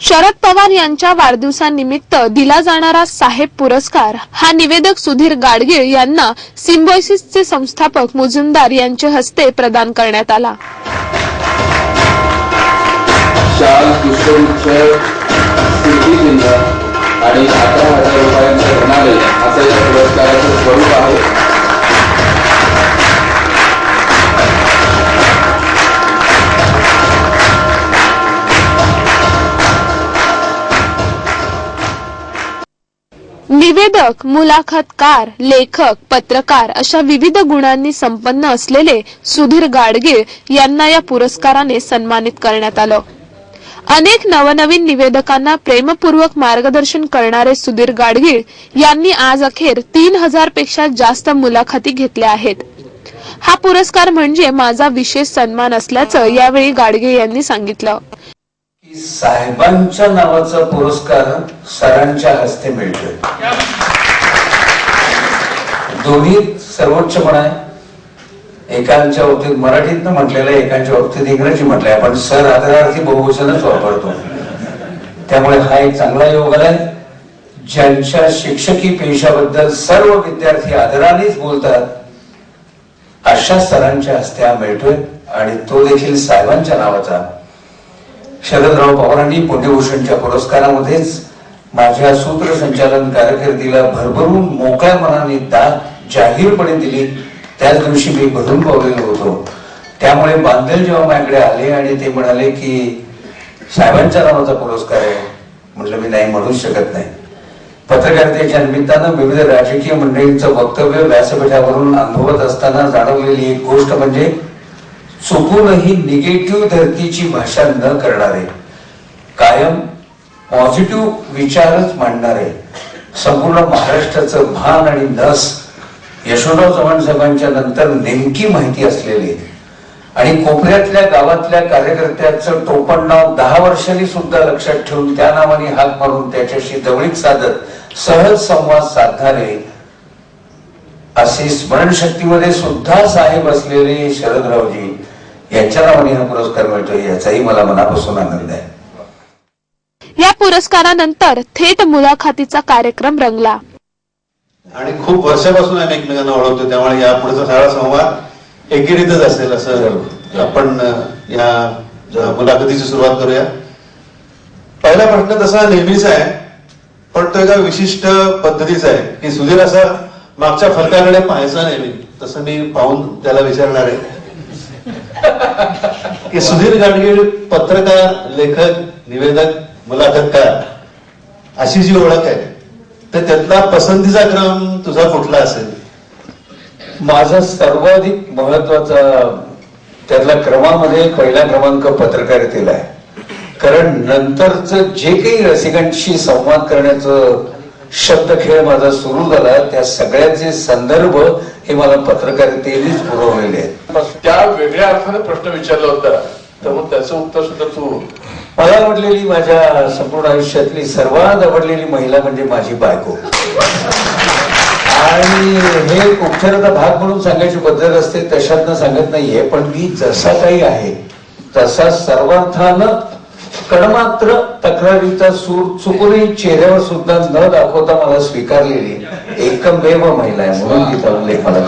शरद पवार यांच्या वाढदिवसानिमित्त दिला जाणारा साहेब पुरस्कार हा निवेदक सुधीर गाडगीळ यांना सिम्बॉयसिसचे संस्थापक मुजुमदार यांच्या हस्ते प्रदान करण्यात आला. आणि निवेदक मुलाखतकार लेखक पत्रकार अशा विविध गुणांनी संपन्न असलेले सुधीर गाडगीळ यांना या पुरस्काराने सन्मानित करण्यात आलं. अनेक नवनवीन निवेदकांना प्रेमपूर्वक मार्गदर्शन करणारे सुधीर गाडगीळ यांनी आज अखेर तीन हजारपेक्षा जास्त मुलाखती घेतल्या आहेत. हा पुरस्कार म्हणजे माझा विशेष सन्मान असल्याचं यावेळी गाडगीळ यांनी सांगितलं. की साहेबांच्या नावाचा पुरस्कार सरांच्या हस्ते मिळतोय. दोन्ही सर्वोच्चपण आहे एकांच्या बाबतीत मराठीतनं म्हटलेलं आहे एकांच्या बाबतीत इंग्रजी म्हटलंय. आपण सर आदरार्थी बहुवचनच वापरतो. त्यामुळे हा एक चांगला योग आहे ज्यांच्या शिक्षकी पेशाबद्दल सर्व विद्यार्थी आदरानेच बोलतात अशा सरांच्या हस्ते हा मिळतोय. आणि तो देखील साहेबांच्या नावाचा. शरदराव पवारांनी पुण्यभूषणच्या पुरस्कारामध्येच माझ्या सूत्रसंचालन कारकिर्दीला भरभरून मोकळ्या मनाने दाद जाहीरपणे दिली. त्याच दिवशी मी भरून पावलेलो होतो. त्यामुळे बांधल जेव्हा माझ्याकडे आले आणि ते म्हणाले की साहेबांच्या नावाचा पुरस्कार आहे. म्हटलं मी नाही म्हणूच शकत नाही. पत्रकारितेच्या निमित्तानं विविध राजकीय मंडळींचं वक्तव्य व्यासपीठावरून अनुभवत असताना जाणवलेली एक गोष्ट म्हणजे चुकूनही निगेटिव्ह धर्तीची भाषा न करणारे कायम पॉझिटिव्ह विचारच मांडणारे संपूर्ण महाराष्ट्राचं भान आणि नस यशवंतराव चव्हाण साहेबांच्या नंतर नेमकी माहिती असलेले आणि कोपऱ्यातल्या गावातल्या कार्यकर्त्याचं टोपण नाव दहा वर्षांनी सुद्धा लक्षात ठेवून त्या नावाने हाक मारून त्याच्याशी जवळीक साधत सहज संवाद साधणारे असे स्मरणशक्तीमध्ये सुद्धा साहेब असलेले शरदरावजी. यांच्या नावाने हा पुरस्कार मिळतोय याचाही मला मनापासून आनंद आहे. या पुरस्कारानंतर थेट मुलाखतीचा कार्यक्रम रंगला. आणि खूप वर्षापासून आम्ही एकमेकांना ओळखतो त्यामुळे या पुढचा सगळा संवाद एकेरीतच असेल असं आपण या मुलाखतीची सुरुवात करूया. पहिला प्रश्न तसा नेहमीच आहे पण तो एका विशिष्ट पद्धतीचा आहे की सुधीर असं मागच्या फलकाकडे पाहायचा नेहमी तसं मी पाहून त्याला विचारणार आहे. की सुधीर गाडगीळ पत्रकार लेखक निवेदक मुलाखतकार अशी जी ओळख आहे तर त्यातला पसंतीचा क्रम तुझा कुठला असेल? माझा सर्वाधिक महत्त्वाचा त्यातल्या क्रमामध्ये पहिला क्रमांक पत्रकारितेला आहे. कारण नंतरचं जे काही रसिकांशी संवाद करण्याचं शब्दखेळ माझा सुरू झाला त्या सगळ्याचे संदर्भ हे मला पत्रकारितेनेच पुरवलेले आहेत. त्या वेगळ्या अर्थाने प्रश्न विचारला होता. तर मग त्याचं उत्तर सुद्धा तू मला आवडलेली माझ्या संपूर्ण आयुष्यातली सर्वात आवडलेली महिला म्हणजे माझी बायको. आणि हे उपचाराचा भाग म्हणून सांगायची पद्धत असते तशातनं सांगत नाहीये पण मी जसा काही आहे तसा सर्वार्थानं कडमात्र तक्रारीचा सूर चुकूनही चेहऱ्यावर सुद्धा न दाखवता मला स्वीकारलेली एकमेव महिला आहे म्हणून तिचा उल्लेख मला